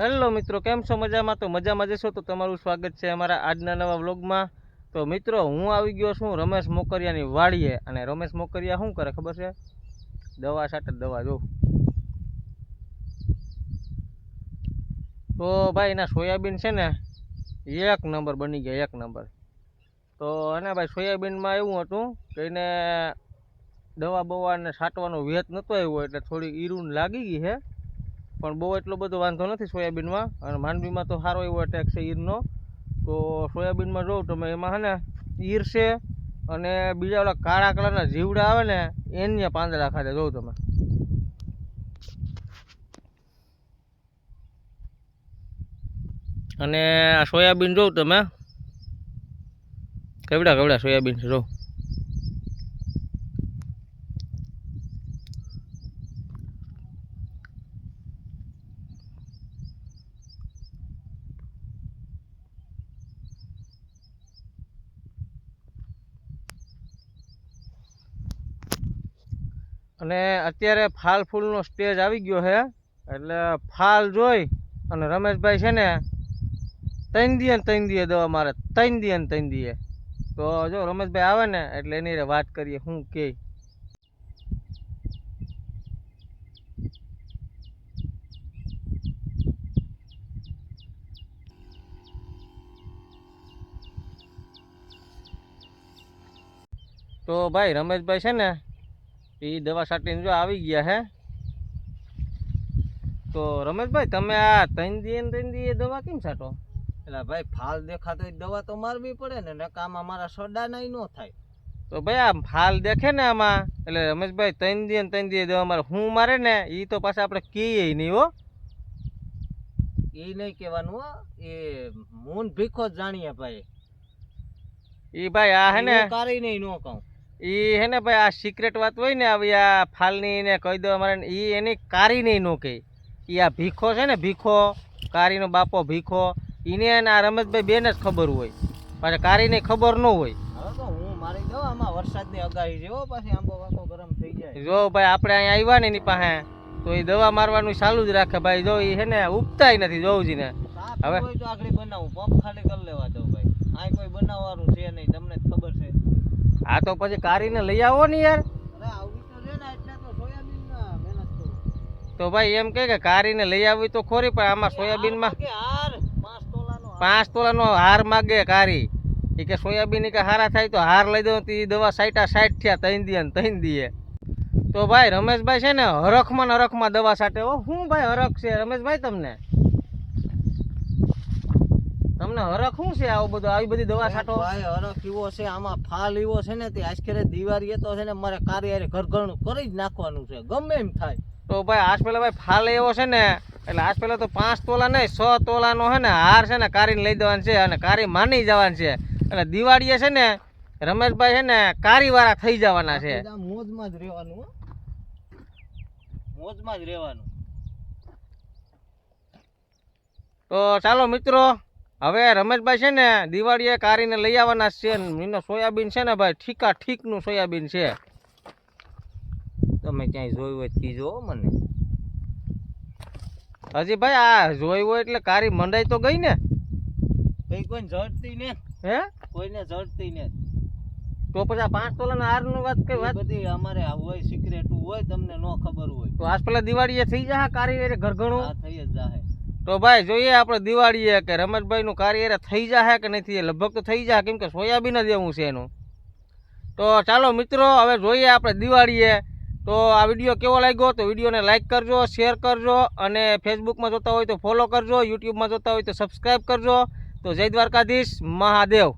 Hello મિત્રો, કેમ છો મજામાં? તો મજામાં જશો તો તમારું સ્વાગત છે અમારા આજના નવા વ્લોગમાં. તો મિત્રો, હું આવી ગયો છું રમેશ મોકરિયાની વાડીએ. અને રમેશ મોકરિયા શું કરે ખબર છે? દવા સાથે દવા, જો. તો ભાઈ, એના સોયાબીન છે ને, એક નંબર બની ગયા, એક નંબર. તો અને ભાઈ, સોયાબીનમાં એવું હતું કે એને દવા બવાને છાંટવાનો વેત નહોતો આવ્યો, એટલે થોડી ઈરું લાગી ગઈ છે. પણ બહુ એટલો બધો વાંધો નથી સોયાબીનમાં. અને માંડવીમાં તો સારો એવો અટેક છે ઈરનો તો સોયાબીનમાં જોઉં તમે એમાં છે ને ઈર છે અને બીજા ઓલા કાળા કલરના જીવડા આવે ને એની પાંદડા ખાતે જોઉં તમે. અને આ સોયાબીન જોઉં તમે. કેવડા કેવડા સોયાબીન છે જો અને અત્યારે ફાલ ફૂલનો સ્ટેજ આવી ગયો છે. એટલે ફાલ જોઈ અને રમેશભાઈ છે ને ત્રણ દીએ ત્રણ દીએ દવા મારે ત્રણ દીએ ત્રણ દીએ તો જો રમેશભાઈ આવે ને એટલે એની હારે વાત કરીએ, હું કે. તો ભાઈ રમેશભાઈ છે ને એ દવા છાંટીને જો આવી ગયા હે. તો રમેશભાઈ તમે આ ત્રણ દીએ ત્રણ દીએ દવા કેમ છાંટો એટલે ભાઈ ફાલ દેખાતો હોય દવા તો મારવી પડે ને નકામાં મારા સોડા નહીં ન થાય. તો ભાઈ આ ફાલ દેખે ને આમાં? એટલે રમેશભાઈ ત્રણ દીએ ત્રણ દીએ દવા મારે હું મારે ને એ તો પાછા આપણે કહીએ નહીં હો. એ નહીં કહેવાનું હો એ મૂન ભીખો જ જાણીએ ભાઈ. એ ભાઈ આ હે ને? કારી નહીં ન કહું. એ હે ને ભાઈ આ સિક્રેટ વાત હોય ને આવી આ ફાલની ને કહી દવા મારે એ એની કારી નહીં નો કહે. એ આ ભીખો છે ને ભીખો કારીનો બાપો ભીખો એને અને આ રમેશભાઈ બેને જ ખબર હોય. પાછા કારીને ખબર ન હોય. હવે તો હું મારી દઉં આમાં વરસાદની અગાહી છે પાછી આંબો વાંકો ગરમ થઈ જાય. જો ભાઈ આપણે અહીંયા આવ્યા ને એની પાસે તો એ દવા મારવાનું ચાલુ જ રાખે ભાઈ. જો એ હે ને ઉપતાય નથી જોઉજીને સાપ હવે? તો આગળ બનાવું પંપ ખાલી કરી લેવા દો ભાઈ. આ કોઈ બનાવવાનું છે નહીં. આ તો પછી કારીને લઈ આવો ને યાર. તો ભાઈ એમ કહે કે કારીને લઈ આવવી તો ખોરી પણ આમાં સોયાબીનમાં પાંચ તોલાનો હાર. માગે કારી. એ કે સોયાબીન કે હારા થાય તો હાર લઈ દઉં તો એ દવા સાઈટા સાઈઠ થયા તૈન દીએ ને ત્રણ દીએ. તો ભાઈ રમેશભાઈ છે ને હરખમાં ને હરખમાં દવા સાટે ઓ શું ભાઈ હરખ છે? રમેશભાઈ તમને? તમને હરખ શું છે આવું બધું? આવી બધી દવા છાંટો? ભાઈ હરખ એવો છે આમાં ફાલ એવો છે ને તે આજખરે દિવાળીએ તો છે ને મારે કાર્ય ઘરઘરનું કરી જ નાખવાનું છે ગમે એમ થાય. તો ભાઈ આજ પેલા ભાઈ ફાલ એવો છે ને એટલે આજ પેલા તો પાંચ તોલા નહીં સો તોલાનો છે ને હાર છે ને કારીને લઈ દેવાનું છે અને કારી માની જવાનું છે. એટલે દિવાળીએ છે ને રમેશભાઈ છે ને કારીવાળા થઈ જવાના છે. મોજમાં જ રહેવાનું મોજમાં જ રહેવાનું. તો ચાલો મિત્રો હવે રમેશભાઈ છે ને દિવાળીએ કારીને લઈ આવવાના છે એનો સોયાબીન છે ને ભાઈ ઠીકા ઠીકનું સોયાબીન છે. તમે ક્યાંય જોયું હોય તો કીજો મને. હજી ભાઈ આ જોયું હોય એટલે કારી મંડાઈ તો ગઈ ને? ભાઈ કોઈ જડતી ને? હે? કોઈને જડતી ને? તો પછી આ પાંચ તોલાના હારની વાત કઈ વાત? બધી અમારે હોય સિક્રેટ હોય તમને ન ખબર હોય. તો આજ પેલા દિવાળીએ થઈ જાય કારી ઘરઘણું? થઈ જ જાહે. તો ભાઈ, જોઈએ આપણે દિવાળીએ કે રમેશભાઈનું કાર્ય થઈ જાય કે નથી? લગભગ તો થઈ જાય કેમ કે સોયાબીન જ એવું છે એનું. તો ચાલો મિત્રો, હવે જોઈએ આપણે દિવાળીએ. તો આ વીડિયો કેવો લાગ્યો? તો વિડીયોને લાઇક કરજો, શેર કરજો અને ફેસબુકમાં જોતા હોય તો ફોલો કરજો, યુટ્યુબમાં જોતા હોય તો સબસ્ક્રાઈબ કરજો. તો જય દ્વારકાધીશ, મહાદેવ.